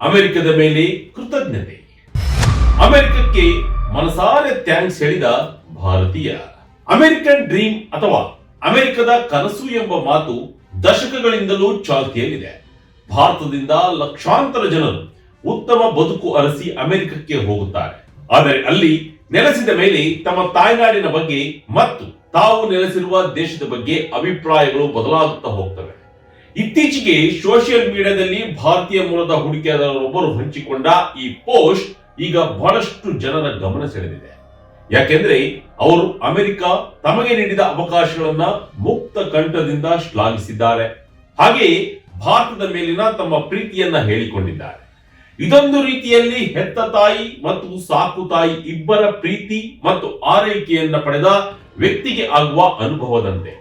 ಅಮೆರಿಕದ ಮೇಲೆ ಕೃತಜ್ಞತೆ. ಅಮೆರಿಕಕ್ಕೆ ಮನಸಾರೆ ಥ್ಯಾಂಕ್ಸ್ ಹೇಳಿದ ಭಾರತೀಯ. ಅಮೆರಿಕನ್ ಡ್ರೀಮ್ ಅಥವಾ ಅಮೆರಿಕದ ಕನಸು ಎಂಬ ಮಾತು ದಶಕಗಳಿಂದಲೂ ಚಾಲ್ತಿಯಲ್ಲಿದೆ. ಭಾರತದಿಂದ ಲಕ್ಷಾಂತರ ಜನರು ಉತ್ತಮ ಬದುಕು ಅರಸಿ ಅಮೆರಿಕಕ್ಕೆ ಹೋಗುತ್ತಾರೆ. ಆದರೆ ಅಲ್ಲಿ ನೆಲೆಸಿದ ಮೇಲೆ ತಮ್ಮ ತಾಯ್ನಾಡಿನ ಬಗ್ಗೆ ಮತ್ತು ತಾವು ನೆಲೆಸಿರುವ ದೇಶದ ಬಗ್ಗೆ ಅಭಿಪ್ರಾಯಗಳು ಬದಲಾಗುತ್ತಾ ಹೋಗ್ತವೆ. ಇತ್ತೀಚೆಗೆ ಸೋಷಿಯಲ್ ಮೀಡಿಯಾದಲ್ಲಿ ಭಾರತೀಯ ಮೂಲದ ಹೂಡಿಕೆದಾರರೊಬ್ಬರು ಹಂಚಿಕೊಂಡ ಈ ಪೋಸ್ಟ್ ಈಗ ಬಹಳಷ್ಟು ಜನರ ಗಮನ ಸೆಳೆದಿದೆ. ಯಾಕೆಂದ್ರೆ ಅವರು ಅಮೆರಿಕ ತಮಗೆ ನೀಡಿದ ಅವಕಾಶಗಳನ್ನ ಮುಕ್ತ ಕಂಠದಿಂದ ಶ್ಲಾಘಿಸಿದ್ದಾರೆ. ಹಾಗೆಯೇ ಭಾರತದ ಮೇಲಿನ ತಮ್ಮ ಪ್ರೀತಿಯನ್ನ ಹೇಳಿಕೊಂಡಿದ್ದಾರೆ. ಇದೊಂದು ರೀತಿಯಲ್ಲಿ ಹೆತ್ತ ತಾಯಿ ಮತ್ತು ಸಾಕು ತಾಯಿ ಇಬ್ಬರ ಪ್ರೀತಿ ಮತ್ತು ಆರೈಕೆಯನ್ನ ಪಡೆದ ವ್ಯಕ್ತಿಗೆ ಆಗುವ ಅನುಭವದಂತೆ.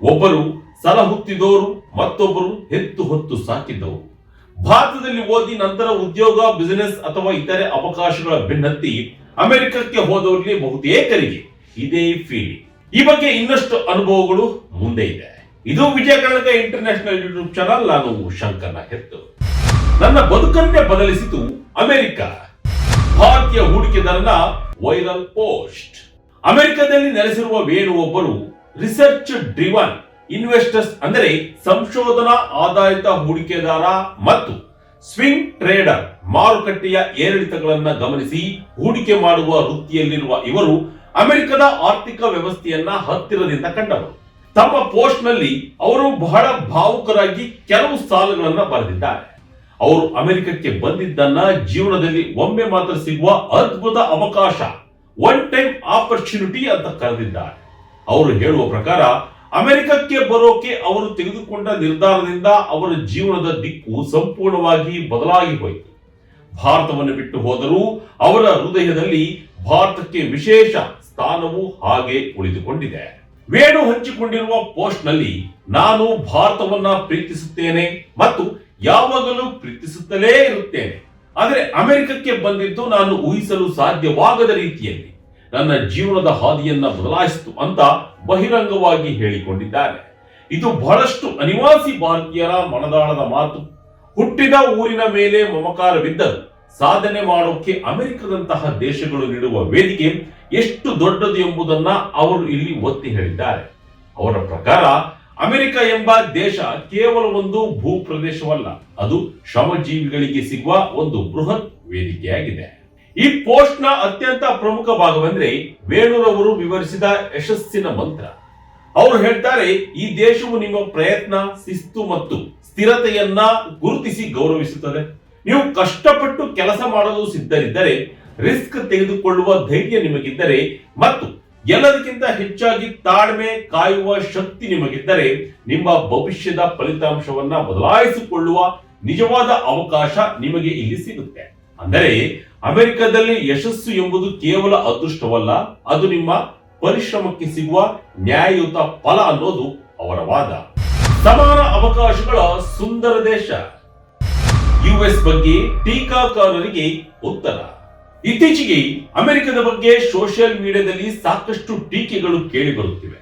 ಒಬ್ಬರು ಸಲಹುತ್ತಿದವರು ಮತ್ತೊಬ್ಬರು ಹೆತ್ತು ಹೊತ್ತು ಸಾಕಿದ್ದವು. ಭಾರತದಲ್ಲಿ ಓದಿ ನಂತರ ಉದ್ಯೋಗ ಬಿಸಿನೆಸ್ ಅಥವಾ ಇತರೆ ಅವಕಾಶಗಳ ಬೆನ್ನತ್ತಿ ಅಮೆರಿಕಕ್ಕೆ ಹೋದವರಿಗೆ ಬಹುತೇಕರಿಗೆ ಇದೇ ಫೀಲಿಂಗ್ ಈ ಬಗ್ಗೆ ಇನ್ನಷ್ಟು ಅನುಭವಗಳು ಮುಂದೆ ಇದೆ. ಇದು Vijaya Karnataka international YouTube channel ನಾನು ಶಂಕರ್ನ ಹೆತ್ತು. ನನ್ನ ಬದುಕನ್ನೇ ಬದಲಿಸಿತು ಅಮೆರಿಕ. ಭಾರತೀಯ ಹೂಡಿಕೆದಾರನ ವೈರಲ್ ಪೋಸ್ಟ್ ಅಮೆರಿಕದಲ್ಲಿ ನೆಲೆಸಿರುವ ವೇಣು ಒಬ್ಬರು ರಿಸರ್ಚ್ ಡ್ರಿವನ್ ಇನ್ವೆಸ್ಟರ್ಸ್ ಅಂದರೆ ಸಂಶೋಧನಾ ಆಧಾರಿತ ಹೂಡಿಕೆದಾರ ಮತ್ತು ಸ್ವಿಂಗ್ ಟ್ರೇಡರ್ ಮಾರುಕಟ್ಟೆಯ ಏರಿಳಿತಗಳನ್ನು ಗಮನಿಸಿ ಹೂಡಿಕೆ ಮಾಡುವ ವೃತ್ತಿಯಲ್ಲಿರುವ ಇವರು ಅಮೆರಿಕದ ಆರ್ಥಿಕ ವ್ಯವಸ್ಥೆಯನ್ನ ಹತ್ತಿರದಿಂದ ಕಂಡವರು. ತಮ್ಮ ಪೋಸ್ಟ್ನಲ್ಲಿ ಅವರು ಬಹಳ ಭಾವುಕರಾಗಿ ಕೆಲವು ಸಾಲುಗಳನ್ನು ಬರೆದಿದ್ದಾರೆ. ಅವರು ಅಮೆರಿಕಕ್ಕೆ ಬಂದಿದ್ದನ್ನ ಜೀವನದಲ್ಲಿ ಒಮ್ಮೆ ಮಾತ್ರ ಸಿಗುವ ಅದ್ಭುತ ಅವಕಾಶ ಒನ್ ಟೈಮ್ ಆಪರ್ಚುನಿಟಿ ಅಂತ ಕರೆದಿದ್ದಾರೆ. ಅವರು ಹೇಳುವ ಪ್ರಕಾರ ಅಮೆರಿಕಕ್ಕೆ ಬರೋಕೆ ಅವರು ತೆಗೆದುಕೊಂಡ ನಿರ್ಧಾರದಿಂದ ಅವರ ಜೀವನದ ದಿಕ್ಕು ಸಂಪೂರ್ಣವಾಗಿ ಬದಲಾಗಿ ಹೋಯಿತು. ಭಾರತವನ್ನು ಬಿಟ್ಟು ಹೋದರೂ ಅವರ ಹೃದಯದಲ್ಲಿ ಭಾರತಕ್ಕೆ ವಿಶೇಷ ಸ್ಥಾನವು ಹಾಗೆ ಉಳಿದುಕೊಂಡಿದೆ. ವೇಣು ಹಂಚಿಕೊಂಡಿರುವ ಪೋಸ್ಟ್ನಲ್ಲಿ ನಾನು ಭಾರತವನ್ನ ಪ್ರೀತಿಸುತ್ತೇನೆ ಮತ್ತು ಯಾವಾಗಲೂ ಪ್ರೀತಿಸುತ್ತಲೇ ಇರುತ್ತೇನೆ. ಆದರೆ ಅಮೆರಿಕಕ್ಕೆ ಬಂದಿದ್ದು ನಾನು ಊಹಿಸಲು ಸಾಧ್ಯವಾಗದ ರೀತಿಯಲ್ಲಿ. ನನ್ನ ಜೀವನದ ಹಾದಿಯನ್ನ ಬದಲಾಯಿಸಿತು ಅಂತ ಬಹಿರಂಗವಾಗಿ ಹೇಳಿಕೊಂಡಿದ್ದಾರೆ ಇದು ಬಹಳಷ್ಟು ಅನಿವಾಸಿ ಭಾರತೀಯರ ಮನದಾಳದ ಮಾತು. ಹುಟ್ಟಿದ ಊರಿನ ಮೇಲೆ ಮಮಕಾರವಿದ್ದರೂ ಸಾಧನೆ ಮಾಡೋಕೆ ಅಮೆರಿಕದಂತಹ ದೇಶಗಳು ನೀಡುವ ವೇದಿಕೆ ಎಷ್ಟು ದೊಡ್ಡದು ಎಂಬುದನ್ನ ಅವರು ಇಲ್ಲಿ ಒತ್ತಿ ಹೇಳಿದ್ದಾರೆ. ಅವರ ಪ್ರಕಾರ ಅಮೆರಿಕ ಎಂಬ ದೇಶ ಕೇವಲ ಒಂದು ಭೂ ಪ್ರದೇಶವಲ್ಲ ಅದು ಶ್ರಮಜೀವಿಗಳಿಗೆ ಸಿಗುವ ಒಂದು ಬೃಹತ್ ವೇದಿಕೆಯಾಗಿದೆ. ಈ ಪೋಸ್ಟ್ನ ಅತ್ಯಂತ ಪ್ರಮುಖ ಭಾಗವೆಂದ್ರೆ ವೇಣುರವರು ವಿವರಿಸಿದ ಯಶಸ್ಸಿನ ಮಂತ್ರ. ಅವರು ಹೇಳ್ತಾರೆ, ಈ ದೇಶವು ನಿಮ್ಮ ಪ್ರಯತ್ನ, ಶಿಸ್ತು ಮತ್ತು ಸ್ಥಿರತೆಯನ್ನ ಗುರುತಿಸಿ ಗೌರವಿಸುತ್ತದೆ. ನೀವು ಕಷ್ಟಪಟ್ಟು ಕೆಲಸ ಮಾಡಲು ಸಿದ್ಧರಿದ್ದರೆ, ರಿಸ್ಕ್ ತೆಗೆದುಕೊಳ್ಳುವ ಧೈರ್ಯ ನಿಮಗಿದ್ದರೆ ಮತ್ತು ಎಲ್ಲದಕ್ಕಿಂತ ಹೆಚ್ಚಾಗಿ ತಾಳ್ಮೆ ಕಾಯುವ ಶಕ್ತಿ ನಿಮಗಿದ್ದರೆ, ನಿಮ್ಮ ಭವಿಷ್ಯದ ಫಲಿತಾಂಶವನ್ನ ಬದಲಾಯಿಸಿಕೊಳ್ಳುವ ನಿಜವಾದ ಅವಕಾಶ ನಿಮಗೆ ಇಲ್ಲಿ ಸಿಗುತ್ತೆ. ಅಂದರೆ ಅಮೆರಿಕದಲ್ಲಿ ಯಶಸ್ಸು ಎಂಬುದು ಕೇವಲ ಅದೃಷ್ಟವಲ್ಲ, ಅದು ನಿಮ್ಮ ಪರಿಶ್ರಮಕ್ಕೆ ಸಿಗುವ ನ್ಯಾಯಯುತ ಫಲ ಅನ್ನೋದು ಅವರ ವಾದ. ಸಮಾನ ಅವಕಾಶಗಳ ಸುಂದರ ದೇಶ. ಯುಎಸ್ ಬಗ್ಗೆ ಟೀಕಾಕಾರರಿಗೆ ಉತ್ತರ. ಇತ್ತೀಚೆಗೆ ಅಮೆರಿಕದ ಬಗ್ಗೆ ಸೋಷಿಯಲ್ ಮೀಡಿಯಾದಲ್ಲಿ ಸಾಕಷ್ಟು ಟೀಕೆಗಳು ಕೇಳಿ ಬರುತ್ತಿವೆ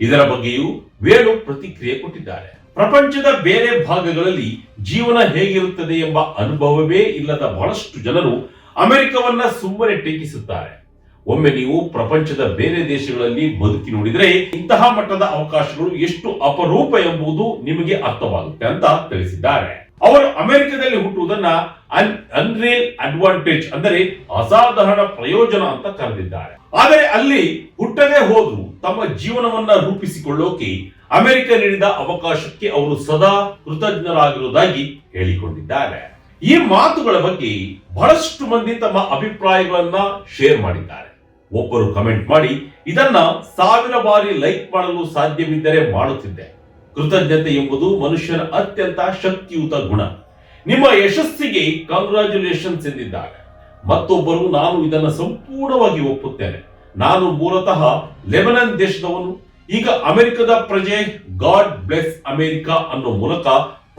ಇದರ ಬಗ್ಗೆಯೂ ವೇಣು ಪ್ರತಿಕ್ರಿಯೆ ಕೊಟ್ಟಿದ್ದಾರೆ. ಪ್ರಪಂಚದ ಬೇರೆ ಭಾಗಗಳಲ್ಲಿ ಜೀವನ ಹೇಗಿರುತ್ತದೆ ಎಂಬ ಅನುಭವವೇ ಇಲ್ಲದ ಬಹಳಷ್ಟು ಜನರು ಅಮೆರಿಕವನ್ನ ಸುಮ್ಮನೆ ಟೀಕಿಸುತ್ತಾರೆ. ಒಮ್ಮೆ ನೀವು ಪ್ರಪಂಚದ ಬೇರೆ ದೇಶಗಳಲ್ಲಿ ಬದುಕಿ ನೋಡಿದರೆ ಇಂತಹ ಮಟ್ಟದ ಅವಕಾಶಗಳು ಎಷ್ಟು ಅಪರೂಪ ಎಂಬುದು ನಿಮಗೆ ಅರ್ಥವಾಗುತ್ತೆ ಅಂತ ತಿಳಿಸಿದ್ದಾರೆ. ಅವರು ಅಮೆರಿಕದಲ್ಲಿ ಹುಟ್ಟುವುದನ್ನ ಅನ್ ಅನ್ರಿಯಲ್ ಅಡ್ವಾಂಟೇಜ್ ಅಂದರೆ ಅಸಾಧಾರಣ ಪ್ರಯೋಜನ ಅಂತ ಕರೆದಿದ್ದಾರೆ. ಆದರೆ ಅಲ್ಲಿ ಹುಟ್ಟದೇ ಹೋದ್ರು ತಮ್ಮ ಜೀವನವನ್ನ ರೂಪಿಸಿಕೊಳ್ಳೋಕೆ ಅಮೆರಿಕ ನೀಡಿದ ಅವಕಾಶಕ್ಕೆ ಅವರು ಸದಾ ಕೃತಜ್ಞರಾಗಿರುವುದಾಗಿ ಹೇಳಿಕೊಂಡಿದ್ದಾರೆ. ಈ ಮಾತುಗಳ ಬಗ್ಗೆ ಬಹಳಷ್ಟು ಮಂದಿ ತಮ್ಮ ಅಭಿಪ್ರಾಯಗಳನ್ನ ಶೇರ್ ಮಾಡಿದ್ದಾರೆ. ಒಬ್ಬರು ಕಮೆಂಟ್ ಮಾಡಿ, ಇದನ್ನ ಸಾವಿರ ಬಾರಿ ಲೈಕ್ ಮಾಡಲು ಸಾಧ್ಯವಿದ್ದರೆ ಮಾಡುತ್ತಿದ್ದೆ. ಕೃತಜ್ಞತೆ ಎಂಬುದು ಮನುಷ್ಯನ ಅತ್ಯಂತ ಶಕ್ತಿಯುತ ಗುಣ. ನಿಮ್ಮ ಯಶಸ್ಸಿಗೆ ಕಂಗ್ರಾಚ್ಯುಲೇಷನ್ಸ್ ಎಂದಿದ್ದಾರೆ. ಮತ್ತೊಬ್ಬರು, ನಾನು ಇದನ್ನು ಸಂಪೂರ್ಣವಾಗಿ ಒಪ್ಪುತ್ತೇನೆ. ನಾನು ಮೂಲತಃ ಲೆಬನನ್ ದೇಶದವನು. ಈಗ ಅಮೆರಿಕದ ಪ್ರಜೆ ಗಾಡ್ ಬ್ಲೆಸ್ ಅಮೆರಿಕ ಅನ್ನೋ ಮೂಲಕ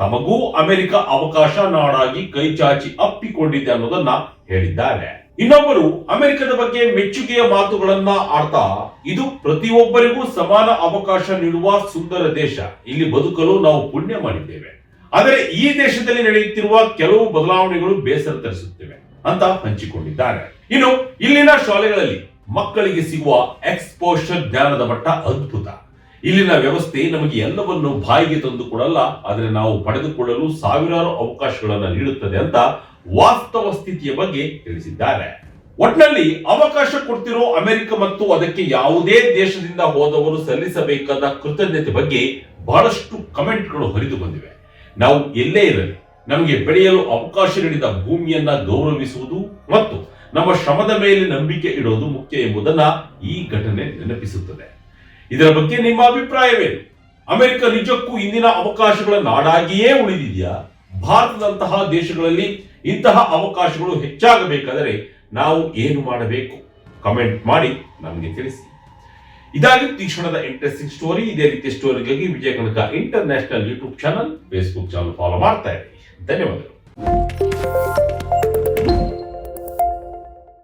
ತಮಗೂ ಅಮೆರಿಕ ಅವಕಾಶ ನಾಡಾಗಿ ಕೈಚಾಚಿ ಅಪ್ಪಿಕೊಂಡಿದೆ ಅನ್ನೋದನ್ನ ಹೇಳಿದ್ದಾರೆ. ಇನ್ನೊಬ್ಬರು ಅಮೆರಿಕದ ಬಗ್ಗೆ ಮೆಚ್ಚುಗೆಯ ಮಾತುಗಳನ್ನ ಆಡ್ತಾ, ಇದು ಪ್ರತಿಯೊಬ್ಬರಿಗೂ ಸಮಾನ ಅವಕಾಶ ನೀಡುವ ಸುಂದರ ದೇಶ. ಇಲ್ಲಿ ಬದುಕಲು ನಾವು ಪುಣ್ಯ ಮಾಡಿದ್ದೇವೆ. ಆದರೆ ಈ ದೇಶದಲ್ಲಿ ನಡೆಯುತ್ತಿರುವ ಕೆಲವು ಬದಲಾವಣೆಗಳು ಬೇಸರ ತರಿಸುತ್ತಿವೆ ಅಂತ ಹಂಚಿಕೊಂಡಿದ್ದಾರೆ. ಇನ್ನು ಇಲ್ಲಿನ ಶಾಲೆಗಳಲ್ಲಿ ಮಕ್ಕಳಿಗೆ ಸಿಗುವ ಎಕ್ಸ್ಪೋಷರ್ ಜ್ಞಾನದ ಮಟ್ಟ ಅದ್ಭುತ. ಇಲ್ಲಿನ ವ್ಯವಸ್ಥೆ ನಮಗೆ ಎಲ್ಲವನ್ನು ಬಾಯಿಗೆ ತಂದು ಕೊಡಲ್ಲ, ಆದರೆ ನಾವು ಪಡೆದುಕೊಳ್ಳಲು ಸಾವಿರಾರು ಅವಕಾಶಗಳನ್ನು ನೀಡುತ್ತದೆ ಅಂತ ವಾಸ್ತವ ಸ್ಥಿತಿಯ ಬಗ್ಗೆ ತಿಳಿಸಿದ್ದಾರೆ. ಒಟ್ನಲ್ಲಿ ಅವಕಾಶ ಕೊಡ್ತಿರೋ ಅಮೆರಿಕ ಮತ್ತು ಅದಕ್ಕೆ ಯಾವುದೇ ದೇಶದಿಂದ ಹೋದವರು ಸಲ್ಲಿಸಬೇಕಾದ ಕೃತಜ್ಞತೆ ಬಗ್ಗೆ ಬಹಳಷ್ಟು ಕಮೆಂಟ್ಗಳು ಹರಿದು ಬಂದಿವೆ. ನಾವು ಎಲ್ಲೇ ಇರಲಿ, ನಮಗೆ ಬೆಳೆಯಲು ಅವಕಾಶ ನೀಡಿದ ಭೂಮಿಯನ್ನ ಗೌರವಿಸುವುದು ಮತ್ತು ನಮ್ಮ ಶ್ರಮದ ಮೇಲೆ ನಂಬಿಕೆ ಇಡೋದು ಮುಖ್ಯ ಎಂಬುದನ್ನ ಈ ಘಟನೆ ನೆನಪಿಸುತ್ತದೆ. ಇದರ ಬಗ್ಗೆ ನಿಮ್ಮ ಅಭಿಪ್ರಾಯವೇನು ಅಮೆರಿಕ ನಿಜಕ್ಕೂ ಇಂದಿನ ಅವಕಾಶಗಳ ನಾಡಾಗಿಯೇ ಉಳಿದಿದೆಯಾ? ಭಾರತದಂತಹ ದೇಶಗಳಲ್ಲಿ ಇಂತಹ ಅವಕಾಶಗಳು ಹೆಚ್ಚಾಗಬೇಕಾದರೆ ನಾವು ಏನು ಮಾಡಬೇಕು? ಕಮೆಂಟ್ ಮಾಡಿ ನಮಗೆ ತಿಳಿಸಿ. ಇದಾಗಿತ್ತು ಈ ಕ್ಷಣದ ಇಂಟ್ರೆಸ್ಟಿಂಗ್ ಸ್ಟೋರಿ, ಇದೇ ರೀತಿಯ ಸ್ಟೋರಿಗಾಗಿ Vijaya Kanaka international YouTube channel, Facebook channel follow ಮಾಡ್ತಾ ಇರಿ. ಧನ್ಯವಾದಗಳು.